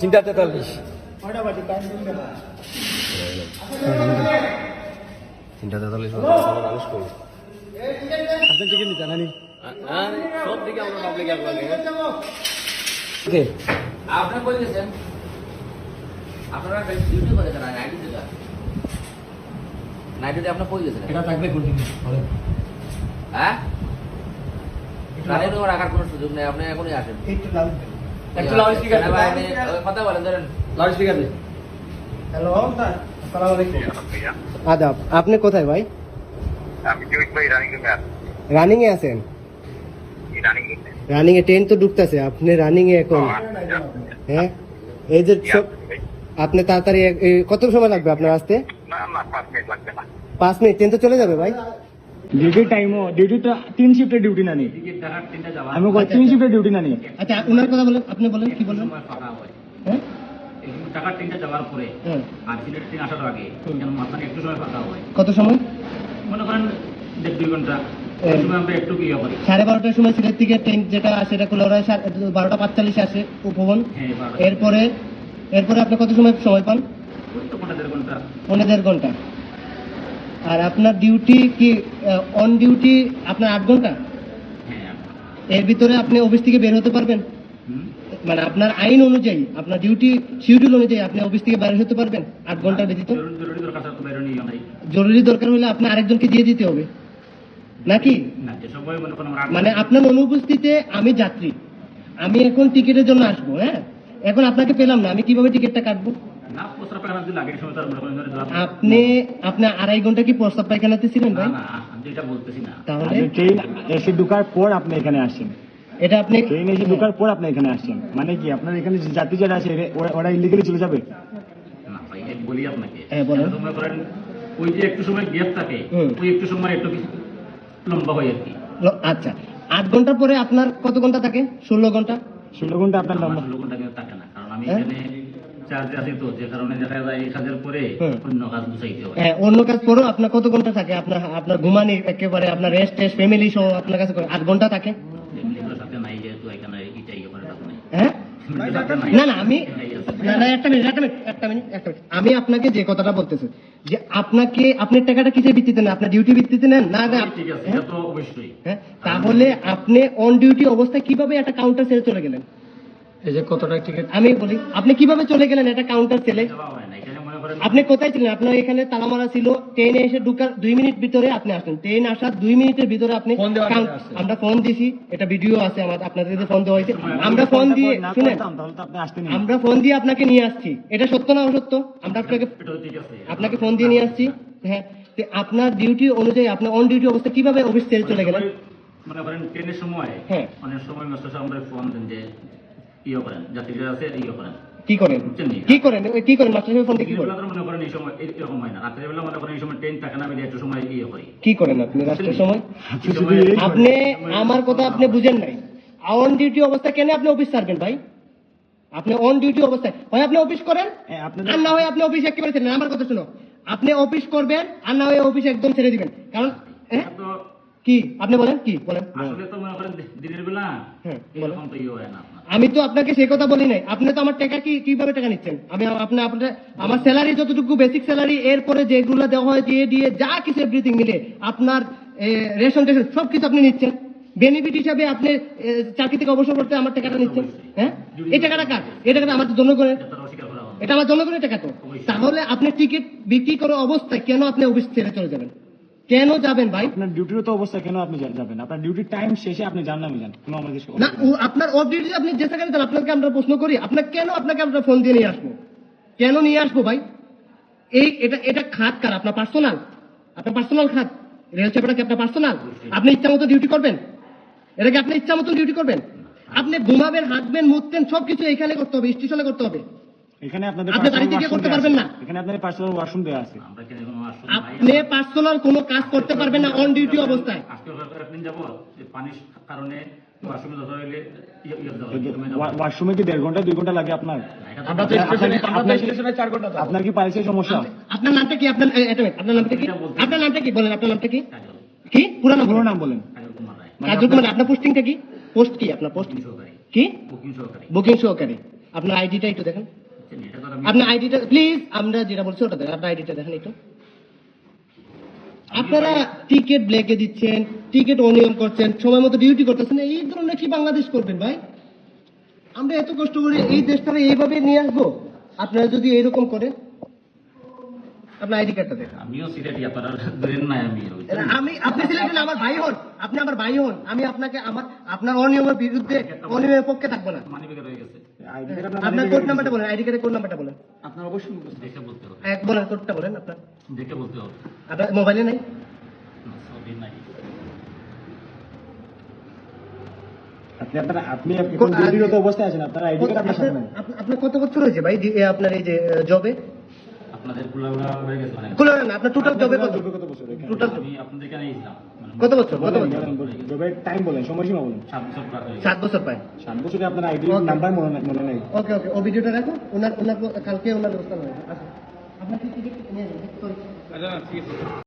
তিনটা তেতাল্লিশ। তিনটা তেতাল্লিশ মানুষ করি আপনি টিকিট নিতে নানি সব দিকে আমরা পাবলিক ওকে আপনারা কই গেছেন? আপনারা ডিউটি করে নাইট নাইট কই গেছেন? এটা থাকবে কোন হ্যাঁ? রানের রাখার কোনো সুযোগ নেই আপনি এখনই আসেন। একটু না ভাই, আপনি কথা বলেন ধরেন। লাউড স্পিকার নেই হ্যালো আসসালামু আলাইকুম। আদাব আপনি কোথায় ভাই? আমি জয়িত ভাই রানিং এ আছেন? রানিং এ ট্রেন তো ঢুকতেছে আপনি রানিং এ এখন হ্যাঁ? এই যে আপনি তাড়াতাড়ি এই কত সময় লাগবে আপনার আসতে? না না পাঁচ মিনিট লাগবে না। পাঁচ মিনিট ট্রেন তো চলে যাবে ভাই? ডিউটি টাইমও ডিউটিটা তিন শিফটের ডিউটি না নেই। আমি তিন শিফটের ডিউটি না নেই। আচ্ছা ওনার কথা বলেন আপনি বলেন কি ফাঁকা হয়। হ্যাঁ? এই টাকার তিনটা যাওয়ার পরে হ্যাঁ। আর সিলেটের ট্রেন আসার আগে মাঝখানে একটু সময় ফাঁকা হয়। কত সময়? মনে করেন দেড় দুই ঘণ্টা। এই। ওই সময় আমরা একটু কি ইয়ে সাড়ে বারোটার সময় সিলেট থেকে ট্রেন যেটা সেটা বারোটা পাঁচচল্লিশে আসে উপবন হ্যাঁ এরপরে এরপরে আপনি কত সময় সময় পান? দেড় ঘণ্টা। পনেরো দেড় ঘণ্টা। আর আপনার ডিউটি কি অন ডিউটি আপনার আট ঘণ্টা? এর ভিতরে আপনি অফিস থেকে বের হতে পারবেন। মানে আপনার আইন অনুযায়ী আপনার ডিউটি শিডিউল অনুযায়ী আপনি অফিস থেকে বের হতে পারবেন আট ঘণ্টার ব্যতীত জরুরি দরকার হলে আপনি আরেকজনকে দিয়ে দিতে হবে। নাকি? মানে আপনার অনুপস্থিতিতে আমি যাত্রী। আমি এখন টিকিটের জন্য আসব হ্যাঁ? এখন আপনাকে পেলাম না আমি কীভাবে টিকিটটা কাটবো? আপনি আপনি আড়াই ঘণ্টা কি প্রস্তাব পায়খানাতে ছিলেন না ভাই? না আমি এটা বলতেছি না। তাহলে? ট্রেন এসে ঢুকার পর আপনি এখানে আসছেন এটা আপনি ট্রেন এসে ঢুকার পর আপনি এখানে আসছেন মানে কি আপনার এখানে যাত্রী যারা আছে ওরা- ওরা ইলিগালি চলে যাবে? না ভাই বলি আপনাকে। হ্যাঁ, বলেন। মনে করেন ওই যে একটু সময় গ্যাপ থাকে ওই একটু সময় একটু কিছু লম্বা হয় আর কি। আচ্ছা। আট ঘণ্টার পরে আপনার কত ঘণ্টা থাকে? ষোলো ঘণ্টা? ষোলো ঘণ্টা আপনার লম্বা ষোলো ঘণ্টা থাকে না কারণ আমি হ্যাঁ? এখানে যে কারণে দেখা যায় এই কাজের পরে অন্য কাজ গুছাইতে হয়। হ্যাঁ অন্য কাজ পরেও আপনার কত ঘণ্টা থাকে? আপনার আপনার ঘুমানি একেবারে আপনার রেস্ট টেস্ট ফ্যামিলি সহ আপনার কাছে আট ঘণ্টা থাকে? সাথে নাই যেহেতু এখানে এটাই করে লাভ নাই। হ্যাঁ। না না আমি না না একটা মিনিট একটা মিনিট একটা মিনিট একটা মিনিট আমি আপনাকে যে কথাটা বলতেছি যে আপনাকে আপনার টাকাটা কিসের ভিত্তিতে নেন? আপনার ডিউটি ভিত্তিতে নেন? না না হ্যাঁ? এটা তো অবশ্যই। হ্যাঁ তাহলে আপনি অন ডিউটি অবস্থায় কীভাবে একটা কাউন্টার সেলে চলে গেলেন? এই যে কত টাকা টিকিট আমি বলি আপনি কীভাবে চলে গেলেন? একটা কাউন্টার সেলে হয় মনে আপনি কোথায় ছিলেন? আপনার এখানে তালা মারা ছিল ট্রেনে এসে ঢুকার দুই মিনিট ভিতরে আপনি আসলেন। ট্রেন আসার দুই মিনিটের ভিতরে আপনি আমরা ফোন দিছি। এটা ভিডিও আছে আমার আপনাদের ফোন দেওয়া হয়েছে। আমরা ফোন দিয়ে শুনেন। আমরা ফোন দিয়ে আপনাকে নিয়ে আসছি। এটা সত্য না অসত্য? আমরা আপনাকে এটা আপনাকে ফোন দিয়ে নিয়ে আসছি। হ্যাঁ। আপনার ডিউটি অনুযায়ী আপনি অন ডিউটি অবস্থা কীভাবে অফিস সেল চলে গেলেন মনে করেন ট্রেনের সময় হ্যাঁ। অনেক সময় আমরা ফোন দেন যে ইয়ে করেন যাত্রীরা আছে ইয়ে করেন কি করেন? কি করেন? কি করেন? মাস্টার ফোন কি করেন? মনে করেন এই সময় এরকম হয় না। রাত্রের বেলা মনে করেন এই সময় ট্রেন থাকে না আমি একটু সময় ইয়ে করি। কি করেন আপনি রাষ্ট্রের সময়? আপনি আমার কথা আপনি বুঝেন নাই। অন ডিউটি অবস্থায় কেন আপনি অফিস ছাড়বেন ভাই? আপনি অন ডিউটি অবস্থায় হয় আপনি অফিস করেন হ্যাঁ, আর না হয় আপনি অফিস একেবারে ছেড়ে আমার কথা শুনো। আপনি অফিস করবেন আর না হয় অফিস একদম ছেড়ে দিবেন। কারণ হ্যাঁ? কি? আপনি বলেন কি? বলেন। আসলে তো মনে করেন দিনের বেলা হ্যাঁ, এরকম তো ইয়ে হয় না আমি তো আপনাকে সেই কথা বলি নাই। আপনি তো আমার টাকা কি কীভাবে টাকা নিচ্ছেন? আমি আপনি আপনার আমার স্যালারি যতটুকু বেসিক স্যালারি এরপরে যেগুলো দেওয়া হয় দিয়ে দিয়ে যা কিছু এভরিথিং মিলে আপনার রেশন টেশন সব কিছু আপনি নিচ্ছেন। বেনিফিট হিসাবে আপনি চাকরি থেকে অবসর করতে আমার টাকাটা নিচ্ছেন। হ্যাঁ? এই টাকাটা কার? এই টাকাটা আমার জনগণের। এটা আমার জনগণের টাকা তো। তাহলে আপনি টিকিট বিক্রি করে অবস্থায় কেন আপনি অফিস ছেড়ে চলে যাবেন? কেন যাবেন ভাই? আপনার ডিউটির তো অবস্থা কেন আপনি যাবেন? আপনার ডিউটির টাইম শেষে আপনি জান না জান। কোনো আমাদের না আপনার অফ ডিউটি আপনি যে সেখানে যান আপনাকে আমরা প্রশ্ন করি আপনাকে কেন আপনাকে আমরা ফোন দিয়ে নিয়ে আসব? কেন নিয়ে আসব ভাই? এই এটা এটা খাত কার? আপনার পার্সোনাল আপনার পার্সোনাল খাত? রেল চেপাটা কি আপনার পার্সোনাল আপনি ইচ্ছা মতো ডিউটি করবেন? এটা কি আপনি ইচ্ছা মতো ডিউটি করবেন? আপনি ঘুমাবেন হাঁটবেন মুতবেন সবকিছু এখানে করতে হবে স্টেশনে করতে হবে। এখানে আপনাদের আপনি personal বাড়ি করতে পারবেন না? এখানে আপনাদের পার্সোনাল ওয়াশরুম দেওয়া আছে। আমরা এখানে কোনো আসলে আপনি পার্সোনাল কোনো কাজ করতে পারবেন না অন ডিউটি অবস্থায়। আজকে একদিন যাব পানির কারণে ওয়াশরুমে দরকার হইলে ইয়ে ইয়ে ওয়াশরুমে কি দেড় ঘণ্টা দুই ঘণ্টা লাগে আপনার? আপনার- কি পাইছে সমস্যা? আপনার নামটা কি? আপনার আপনার নামটা কি? আপনার নামটা কি? বলেন আপনার নামটা কি? কি? পুরো নাম পুরো নাম বলেন। কাজল কুমার কুমার আপনার পোস্টিংটা কি? পোস্ট কি আপনার পোস্ট কি? বুকিং সহকারী। বুকিং সহকারী। আপনার আইডিটা একটু দেখেন। আপনার আইডিটা প্লিজ আমরা যেটা বলছি ওটা দেখেন আপনার আইডিটা দেখেন একটু। আপনারা টিকিট ব্ল্যাকে দিচ্ছেন টিকিট অনিয়ম করছেন সময় মতো ডিউটি করতেছেন এই ধরনের কি বাংলাদেশ করবেন ভাই? আমরা এত কষ্ট করে এই দেশটাকে এইভাবে নিয়ে আসব? আপনারা যদি এইরকম করেন আপনার আইডি কার্ডটা দেখেন। আমিও সিলেটি আপনারা ধরেন নাই আমি আমি আপনি সিলেক্টেড আমার ভাই হন আপনি আমার ভাই হন আমি আপনাকে আমার আপনার অনিয়মের বিরুদ্ধে অনিয়মের পক্ষে থাকব না। মানি ব্যাগে রয়ে গেছে। আপনার কোড নাম্বারটা বলেন আইডি কার্ডের কোড নাম্বারটা বলেন। আপনার অবশ্যই দেখে বলতে হবে। এক বলেন কোডটা বলেন আপনার। দেখে বলতে হবে। আপনার মোবাইলে নাই? সবই নাই। আপনি আপনার আপনি এখন অবস্থায় আছেন আপনার আইডি কার্ড আপনার সাথে আপনার- আপনার কত বছর হয়েছে ভাই যে- আপনার এই যে জবে? হয়ে মানে আপনার টোটাল জবে কত? কত বছর টোটাল আমি আপনাদের এখানে এসেছিলাম মানে কত বছর? কত বছর? বলেন। টাইম সময়সীমা বলেন। সাত বছর প্রায় সাত বছর পায় সাত বছরে আপনার আইডি. নাম্বার মনে নাই- মনে নাই। ওকে ওকে ও ভিডিওটা রাখো ওনার ওনার কালকে ওনার ব্যবস্থা নেবে আচ্ছা। আপনার কি টিকিট নিয়ে যান সরি